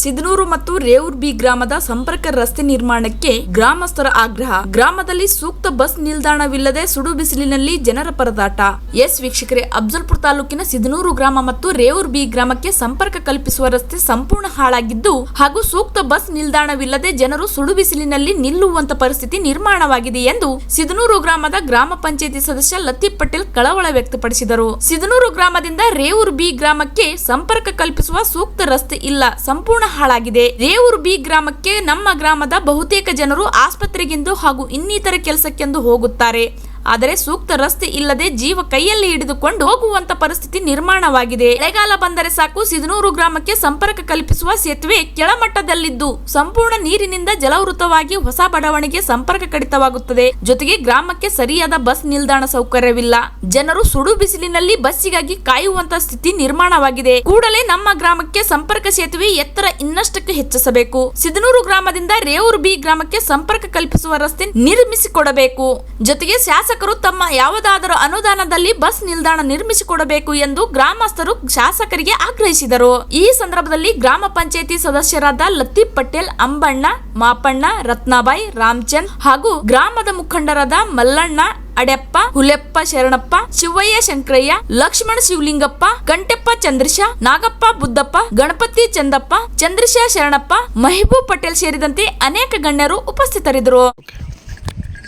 ಸಿದ್ನೂರು ಮತ್ತು ರೇವೂರ್ ಬಿ ಗ್ರಾಮದ ಸಂಪರ್ಕ ರಸ್ತೆ ನಿರ್ಮಾಣಕ್ಕೆ ಗ್ರಾಮಸ್ಥರ ಆಗ್ರಹ. ಗ್ರಾಮದಲ್ಲಿ ಸೂಕ್ತ ಬಸ್ ನಿಲ್ದಾಣವಿಲ್ಲದೆ ಸುಡು ಬಿಸಿಲಿನಲ್ಲಿ ಜನರ ಪರದಾಟ. ಎಸ್ ವೀಕ್ಷಕರೇ ಅಫ್ಜಲ್ಪುರ ತಾಲೂಕಿನ ಸಿದನೂರು ಗ್ರಾಮ ಮತ್ತು ರೇವೂರ್ ಬಿ ಗ್ರಾಮಕ್ಕೆ ಸಂಪರ್ಕ ಕಲ್ಪಿಸುವ ರಸ್ತೆ ಸಂಪೂರ್ಣ ಹಾಳಾಗಿದ್ದು, ಹಾಗೂ ಸೂಕ್ತ ಬಸ್ ನಿಲ್ದಾಣವಿಲ್ಲದೆ ಜನರು ಸುಡು ಬಿಸಿಲಿನಲ್ಲಿ ನಿಲ್ಲುವಂತ ಪರಿಸ್ಥಿತಿ ನಿರ್ಮಾಣವಾಗಿದೆ ಎಂದು ಸಿದ್ನೂರು ಗ್ರಾಮದ ಗ್ರಾಮ ಪಂಚಾಯತಿ ಸದಸ್ಯ ಲತೀಫ್ ಪಟೇಲ್ ಕಳವಳ ವ್ಯಕ್ತಪಡಿಸಿದರು. ಸಿದ್ನೂರು ಗ್ರಾಮದಿಂದ ರೇವೂರ್ ಬಿ ಗ್ರಾಮಕ್ಕೆ ಸಂಪರ್ಕ ಕಲ್ಪಿಸುವ ಸೂಕ್ತ ರಸ್ತೆ ಇಲ್ಲ. ಸಂಪೂರ್ಣ ಹಾಳಾಗಿದೆ. ರೇವೂರ್ ಬಿ ಗ್ರಾಮಕ್ಕೆ ನಮ್ಮ ಗ್ರಾಮದ ಬಹುತೇಕ ಜನರು ಆಸ್ಪತ್ರೆಗೆಂದು ಹಾಗೂ ಇನ್ನಿತರ ಕೆಲಸಕ್ಕೆಂದು ಹೋಗುತ್ತಾರೆ. ಆದರೆ ಸೂಕ್ತ ರಸ್ತೆ ಇಲ್ಲದೆ ಜೀವ ಕೈಯಲ್ಲಿ ಹಿಡಿದುಕೊಂಡು ಹೋಗುವಂತ ಪರಿಸ್ಥಿತಿ ನಿರ್ಮಾಣವಾಗಿದೆ. ಮಳೆಗಾಲ ಬಂದರೆ ಸಾಕು ಸಿದನೂರು ಗ್ರಾಮಕ್ಕೆ ಸಂಪರ್ಕ ಕಲ್ಪಿಸುವ ಸೇತುವೆ ಕೆಳಮಟ್ಟದಲ್ಲಿದ್ದು ಸಂಪೂರ್ಣ ನೀರಿನಿಂದ ಜಲವೃತವಾಗಿ ಹೊಸ ಬಡಾವಣೆಗೆ ಸಂಪರ್ಕ ಕಡಿತವಾಗುತ್ತದೆ. ಜೊತೆಗೆ ಗ್ರಾಮಕ್ಕೆ ಸರಿಯಾದ ಬಸ್ ನಿಲ್ದಾಣ ಸೌಕರ್ಯವಿಲ್ಲ. ಜನರು ಸುಡು ಬಿಸಿಲಿನಲ್ಲಿ ಬಸ್ಸಿಗಾಗಿ ಕಾಯುವಂತ ಸ್ಥಿತಿ ನಿರ್ಮಾಣವಾಗಿದೆ. ಕೂಡಲೇ ನಮ್ಮ ಗ್ರಾಮಕ್ಕೆ ಸಂಪರ್ಕ ಸೇತುವೆ ಎತ್ತರ ಇನ್ನಷ್ಟಕ್ಕೆ ಹೆಚ್ಚಿಸಬೇಕು. ಸಿದನೂರು ಗ್ರಾಮದಿಂದ ರೇವೂರು ಬಿ ಗ್ರಾಮಕ್ಕೆ ಸಂಪರ್ಕ ಕಲ್ಪಿಸುವ ರಸ್ತೆ ನಿರ್ಮಿಸಿಕೊಡಬೇಕು. ಜೊತೆಗೆ ಶಾಸಕರು ತಮ್ಮ ಯಾವುದಾದರೂ ಅನುದಾನದಲ್ಲಿ ಬಸ್ ನಿಲ್ದಾಣ ನಿರ್ಮಿಸಿಕೊಡಬೇಕು ಎಂದು ಗ್ರಾಮಸ್ಥರು ಶಾಸಕರಿಗೆ ಆಗ್ರಹಿಸಿದರು. ಈ ಸಂದರ್ಭದಲ್ಲಿ ಗ್ರಾಮ ಪಂಚಾಯತಿ ಸದಸ್ಯರಾದ ಲತೀಫ್ ಪಟೇಲ್, ಅಂಬಣ್ಣ, ಮಾಪಣ್ಣ, ರತ್ನಾಬಾಯಿ, ರಾಮಚಂದ್ ಹಾಗೂ ಗ್ರಾಮದ ಮುಖಂಡರಾದ ಮಲ್ಲಣ್ಣ ಅಡೆಪ್ಪ ಹುಲೆಪ್ಪ ಶರಣಪ್ಪ, ಶಿವಯ್ಯ ಶಂಕರಯ್ಯ, ಲಕ್ಷ್ಮಣ ಶಿವಲಿಂಗಪ್ಪ, ಗಂಟೆಪ್ಪ ಚಂದ್ರಶ, ನಾಗಪ್ಪ ಬುದ್ದಪ್ಪ, ಗಣಪತಿ ಚಂದಪ್ಪ, ಚಂದ್ರಶ ಶರಣಪ್ಪ ಮಹಿಬೂಬ್ ಪಟೇಲ್ ಸೇರಿದಂತೆ ಅನೇಕ ಗಣ್ಯರು ಉಪಸ್ಥಿತರಿದ್ದರು.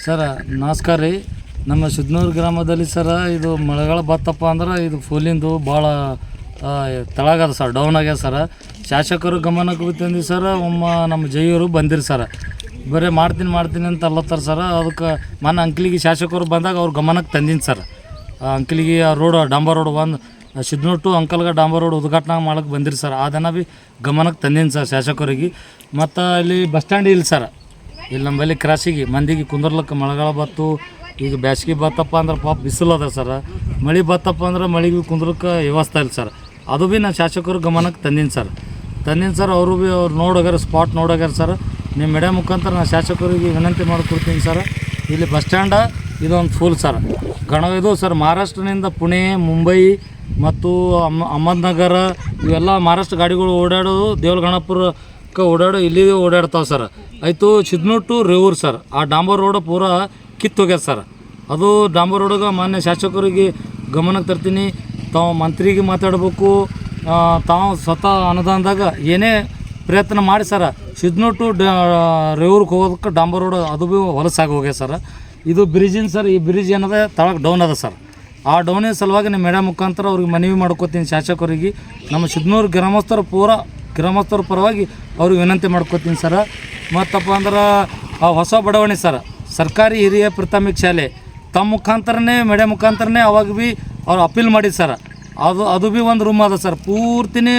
ಸರ್, ನಮಸ್ಕಾರ ರೀ. ನಮ್ಮ ಸಿದ್ನೂರು ಗ್ರಾಮದಲ್ಲಿ ಸರ ಇದು ಮಳೆಗಾಲ ಬತ್ತಪ್ಪ ಅಂದ್ರೆ ಇದು ಫುಲ್ಲಿಂದು ಭಾಳ ತಳಗದ ಸರ್ ಡೌನ್ ಆಗ್ಯದ ಸರ. ಶಾಸಕರು ಗಮನಕ್ಕೆ ಬಿತ್ತಂದು ಸರ, ಒಮ್ಮ ನಮ್ಮ ಜೈಯವರು ಬಂದಿರಿ ಸರ. ಬರೀ ಮಾಡ್ತೀನಿ ಮಾಡ್ತೀನಿ ಅಂತ ಅಲ್ಲತ್ತಾರ ಸರ. ಅದಕ್ಕೆ ಮನ ಅಂಕ್ಲಿಗೆ ಶಾಸಕರು ಬಂದಾಗ ಅವ್ರ ಗಮನಕ್ಕೆ ತಂದಿನಿ ಸರ್. ಅಂಕ್ಲಿಗೆ ಆ ರೋಡ್, ಡಾಂಬರ್ ರೋಡ್ ಒಂದು ಸಿದ್ನೂರು ಟು ಅಂಕಲ್ಗೆ ಡಾಂಬರ್ ರೋಡ್ ಉದ್ಘಾಟನೆ ಮಾಡಕ್ಕೆ ಬಂದಿರಿ ಸರ್. ಅದನ್ನು ಭೀ ಗಮನಕ್ಕೆ ತಂದೀನಿ ಸರ್ ಶಾಸಕರಿಗೆ. ಮತ್ತು ಅಲ್ಲಿ ಬಸ್ ಸ್ಟ್ಯಾಂಡ್ ಇಲ್ಲ ಸರ್. ಇಲ್ಲಿ ನಮ್ಮಲ್ಲಿ ಕ್ರಾಸಿಗೆ, ಮಂದಿಗೆ ಕುಂದರ್ಲಕ್ಕ ಮಳೆಗಾಲ ಬತ್ತು. ಈಗ ಬ್ಯಾಸ್ಗೆ ಬತ್ತಪ್ಪ ಅಂದ್ರೆ ಪಾಪ ಬಿಸಿಲು ಅದ ಸರ್. ಮಳೆ ಬತ್ತಪ್ಪ ಅಂದ್ರೆ ಮಳೆಗೆ ಕುಂದ್ರಕ್ಕೆ ವ್ಯವಸ್ಥೆ ಇಲ್ಲ ಸರ್. ಅದು ಭೀ ನಾನು ಶಾಸಕರು ಗಮನಕ್ಕೆ ತಂದೀನಿ ಸರ್. ತಂದೀನಿ ಸರ್, ಅವರು ಭೀ ಅವ್ರು ನೋಡೋಗ್ಯಾರ ಸ್ಪಾಟ್ ನೋಡೋಗ್ಯಾರ ಸರ್. ನಿಮ್ಮ ಮೀಡಿಯಾ ಮುಖಾಂತರ ನಾನು ಶಾಸಕರಿಗೆ ವಿನಂತಿ ಮಾಡಿಕೊಡ್ತೀನಿ ಸರ್. ಇಲ್ಲಿ ಬಸ್ ಸ್ಟ್ಯಾಂಡ ಇದೊಂದು ಫುಲ್ ಸರ್. ಗಣ ಇದು ಸರ್ ಮಹಾರಾಷ್ಟ್ರನಿಂದ ಪುಣೆ, ಮುಂಬೈ ಮತ್ತು ಅಮ್ಮ ಅಹಮದ್ನಗರ ಇವೆಲ್ಲ ಮಹಾರಾಷ್ಟ್ರ ಗಾಡಿಗಳು ಓಡಾಡೋದು ದೇವ್ರ ಗಣಪುರಕ್ಕೆ ಓಡಾಡೋ ಇಲ್ಲಿ ಓಡಾಡ್ತಾವೆ ಸರ್. ಆಯಿತು ಸಿದ್ನೂರು ಟು ರೇವೂರು ಸರ್. ಆ ಡಾಂಬರ್ ರೋಡ್ ಪೂರ ಕಿತ್ತೋಗ್ಯದ ಸರ್. ಅದು ಡಾಂಬರ್ ರೋಡ್ಗೆ ಮಾನ್ಯ ಶಾಸಕರಿಗೆ ಗಮನಕ್ಕೆ ತರ್ತೀನಿ. ತಾವು ಮಂತ್ರಿಗೆ ಮಾತಾಡಬೇಕು. ತಾವು ಸ್ವತಃ ಅನುದಾನದಾಗ ಏನೇ ಪ್ರಯತ್ನ ಮಾಡಿ ಸರ, ಸಿದ್ನೂರು ಟು ರೇವೂರ್ಗೆ ಹೋಗೋದಕ್ಕೆ ಡಾಂಬರ್ ರೋಡ್ ಅದು ಭೀ ಹೊಲಸಾಗಿ ಹೋಗ್ಯ ಸರ್. ಇದು ಬ್ರಿಡ್ಜಿನ ಸರ್, ಈ ಬ್ರಿಡ್ಜ್ ಏನದ ತಳಕ್ಕೆ ಡೌನ್ ಅದ ಸರ್. ಆ ಡೌನಿನ ಸಲುವಾಗಿ ನಿಮ್ಮ ಮೇಡಮ್ ಮುಖಾಂತರ ಅವ್ರಿಗೆ ಮನವಿ ಮಾಡ್ಕೋತೀನಿ ಶಾಸಕರಿಗೆ. ನಮ್ಮ ಸಿದ್ನೂರು ಗ್ರಾಮಸ್ಥರು ಪೂರ, ಗ್ರಾಮಸ್ಥರ ಪರವಾಗಿ ಅವ್ರಿಗೆ ವಿನಂತಿ ಮಾಡ್ಕೋತೀನಿ ಸರ. ಮತ್ತಪ್ಪ ಅಂದ್ರೆ, ಆ ಹೊಸ ಬಡಾವಣೆ ಸರ್ ಸರ್ಕಾರಿ ಹಿರಿಯ ಪ್ರಾಥಮಿಕ ಶಾಲೆ. ತಮ್ಮ ಮುಖಾಂತರನೇ ಮೇಡಮ್ ಮುಖಾಂತರನೇ ಅವಾಗ ಭೀ ಅವ್ರು ಅಪೀಲ್ ಮಾಡಿದ್ದು ಸರ್. ಅದು ಅದು ಭೀ ಒಂದು ರೂಮ್ ಅದ ಸರ್. ಪೂರ್ತಿನೇ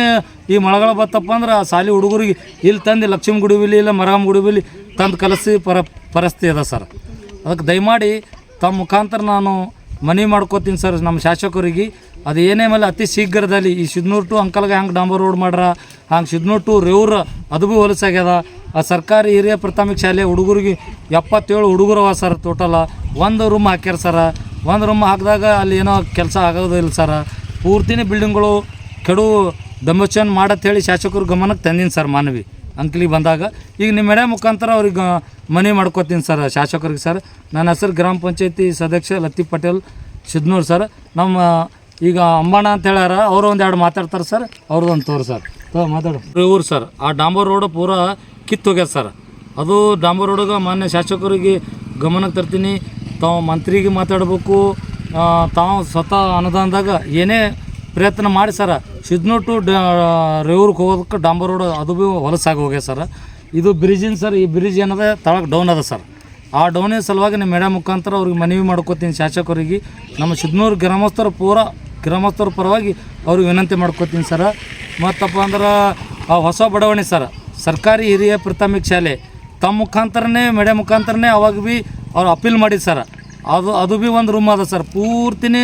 ಈ ಮಳೆಗಾಲ ಬತ್ತಪ್ಪ ಅಂದ್ರೆ ಆ ಶಾಲೆ ಹುಡುಗರಿಗೆ ಇಲ್ಲಿ ತಂದು ಲಕ್ಷ್ಮಿ ಗುಡಿಬಿಲಿ ಇಲ್ಲ ಮರಗಮ್ಮ ಗುಡಿಬಿಲಿ ತಂದು ಕಲಸಿ ಪರ ಪರಿಸ್ಥಿತಿ ಅದ ಸರ್. ಅದಕ್ಕೆ ದಯಮಾಡಿ ತಮ್ಮ ಮುಖಾಂತರ ನಾನು ಮನವಿ ಮಾಡ್ಕೋತೀನಿ ಸರ್ ನಮ್ಮ ಶಾಸಕರಿಗೆ. ಅದು ಏನೇ ಮೇಲೆ ಅತಿ ಶೀಘ್ರದಲ್ಲಿ ಈ ಸಿದ್ನೂರು ಟು ಅಂಕಲ್ಗೆ ಹಂಗೆ ಡಾಂಬರ್ ರೋಡ್ ಮಾಡ್ರ ಹಂಗೆ ಸಿದ್ನೂರು ಟು ರೇವ್ರ ಅದು ಭೀ ಹೊಲಸಾಗ್ಯದ ಆ ಸರ್ಕಾರಿ ಹಿರಿಯ ಪ್ರಾಥಮಿಕ ಶಾಲೆ ಹುಡುಗರಿಗೆ ಎಪ್ಪತ್ತೇಳು ಹುಡುಗರು ಅವ ಸರ್ ಟೋಟಲ ಒಂದು ರೂಮ್ ಹಾಕ್ಯಾರ ಸರ. ಒಂದು ರೂಮ್ ಹಾಕಿದಾಗ ಅಲ್ಲಿ ಏನೋ ಕೆಲಸ ಆಗೋದಿಲ್ಲ ಸರ. ಪೂರ್ತಿನೇ ಬಿಲ್ಡಿಂಗ್ಗಳು ಕೆಡು ಡಂಬಚನ್ ಮಾಡತ್ತೇಳಿ ಶಾಸಕರು ಗಮನಕ್ಕೆ ತಂದೀನಿ ಸರ್ ಮಾನವಿ ಅಂಕ್ಲಿಗೆ ಬಂದಾಗ. ಈಗ ನಿಮ್ಮ ಎಡೆ ಮುಖಾಂತರ ಅವ್ರಿಗೆ ಮನವಿ ಮಾಡ್ಕೋತೀನಿ ಸರ್ ಶಾಸಕರಿಗೆ ಸರ್. ನನ್ನ ಹೆಸರು ಗ್ರಾಮ ಪಂಚಾಯತಿ ಸದಸ್ಯ ಲತೀಫ್ ಪಟೇಲ್ ಸಿದ್ನೂರು ಸರ್. ನಮ್ಮ ಈಗ ಅಂಬಾಣ ಅಂತ ಹೇಳ್ಯಾರ, ಅವರು ಒಂದು ಎರಡು ಮಾತಾಡ್ತಾರೆ ಸರ್, ಅವ್ರದ್ದು ಒಂದು ತೋರಿ ಸರ್. ಮಾತಾಡು. ಊರು ಸರ್, ಆ ಡಾಂಬರ್ ರೋಡ್ ಪೂರ ಕಿತ್ತೋಗ್ಯದ ಸರ್. ಅದು ಡಾಂಬರ್ ರೋಡ್ಗೆ ಮಾನ್ಯ ಶಾಸಕರಿಗೆ ಗಮನಕ್ಕೆ ತರ್ತೀನಿ. ತಾವು ಮಂತ್ರಿಗೆ ಮಾತಾಡಬೇಕು. ತಾವು ಸ್ವತಃ ಅನುದಾನದಾಗ ಏನೇ ಪ್ರಯತ್ನ ಮಾಡಿ ಸರ್, ಸಿದ್ನೂರು ಟು ರೇವೂರ್ಗೆ ಹೋಗೋದಕ್ಕೆ ಡಾಂಬರ್ ರೋಡ್ ಅದು ಭೀ ಹೊಲಸಾಗಿ ಹೋಗ್ಯದ ಸರ್. ಇದು ಬ್ರಿಜಿನ ಸರ್, ಈ ಬ್ರಿಡ್ಜ್ ಏನದ, ತಳಗೆ ಡೌನ್ ಅದ ಸರ್. ಆ ಡೌನಿನ ಸಲುವಾಗಿ ನಿಮ್ಮ ಮೇಡಮ್ ಮುಖಾಂತರ ಅವ್ರಿಗೆ ಮನವಿ ಮಾಡ್ಕೋತೀನಿ ಶಾಸಕರಿಗೆ. ನಮ್ಮ ಸಿದ್ನೂರು ಗ್ರಾಮಸ್ಥರು ಪೂರ ಗ್ರಾಮಸ್ಥರ ಪರವಾಗಿ ಅವ್ರಿಗೆ ವಿನಂತಿ ಮಾಡ್ಕೋತೀನಿ ಸರ. ಮತ್ತಪ್ಪ ಅಂದ್ರೆ, ಆ ಹೊಸ ಬಡಾವಣೆ ಸರ್, ಸರ್ಕಾರಿ ಹಿರಿಯ ಪ್ರಾಥಮಿಕ ಶಾಲೆ, ತಮ್ಮ ಮುಖಾಂತರನೇ ಮೇಡಮ್ ಮುಖಾಂತರನೇ ಅವಾಗ ಭೀ ಅವ್ರು ಅಪೀಲ್ ಮಾಡಿ ಸರ್. ಅದು ಅದು ಭೀ ಒಂದು ರೂಮ್ ಅದ ಸರ್. ಪೂರ್ತಿನೇ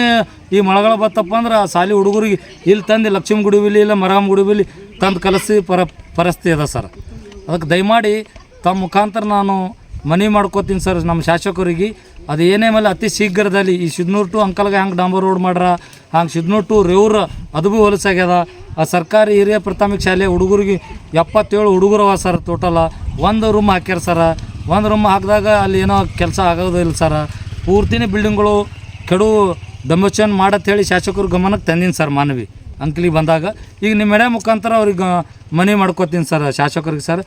ಈ ಮಳೆಗಳ ಬತ್ತಪ್ಪ ಅಂದ್ರೆ ಆ ಶಾಲೆ ಹುಡುಗರಿಗೆ ಇಲ್ಲಿ ತಂದು ಲಕ್ಷ್ಮೀ ಗುಡಿ ಬಿಲಿ ಇಲ್ಲ ಮರಾಮ್ ಗುಡಿ ಬಿಲಿ ತಂದು ಕಲಸಿ ಪರ, ಪರಿಸ್ಥಿತಿ ಅದ ಸರ್. ಅದಕ್ಕೆ ದಯಮಾಡಿ ತಮ್ಮ ಮುಖಾಂತರ ನಾನು ಮನವಿ ಮಾಡ್ಕೋತೀನಿ ಸರ್ ನಮ್ಮ ಶಾಸಕರಿಗೆ. ಅದು ಏನೇ ಮೇಲೆ ಅತಿ ಶೀಘ್ರದಲ್ಲಿ ಈ ಸಿದ್ನೂರು ಟು ಅಂಕಲ್ಗೆ ಹಂಗೆ ಡಾಂಬರ್ ರೋಡ್ ಮಾಡ್ರ ಹಂಗೆ ಸಿದ್ನೋಟು ರೇವ್ರ ಅದು ಭೀ ಹೊಲಸಾಗ್ಯದ ಆ ಸರ್ಕಾರಿ ಹಿರಿಯ ಪ್ರಾಥಮಿಕ ಶಾಲೆ ಹುಡುಗರಿಗೆ ಎಪ್ಪತ್ತೇಳು ಹುಡುಗರು ಅವ ಸರ್ ಟೋಟಲ ಒಂದು ರೂಮ್ ಹಾಕ್ಯಾರ ಸರ. ಒಂದು ರೂಮ್ ಹಾಕಿದಾಗ ಅಲ್ಲಿ ಏನೋ ಕೆಲಸ ಆಗೋದಿಲ್ಲ ಸರ. ಪೂರ್ತಿನೇ ಬಿಲ್ಡಿಂಗ್ಗಳು ಕೆಡು ಮಾಡತ್ ಹೇಳಿ ಶಾಸಕರು ಗಮನಕ್ಕೆ ತಂದೀನಿ ಸರ್ ಮಾನವಿ ಅಂಕ್ಲಿಗೆ ಬಂದಾಗ. ಈಗ ನಿಮ್ಮ ಎಡೆ ಮುಖಾಂತರ ಅವ್ರಿಗೆ ಮನೆ ಮಾಡ್ಕೋತೀನಿ ಸರ್ ಶಾಸಕರಿಗೆ ಸರ್.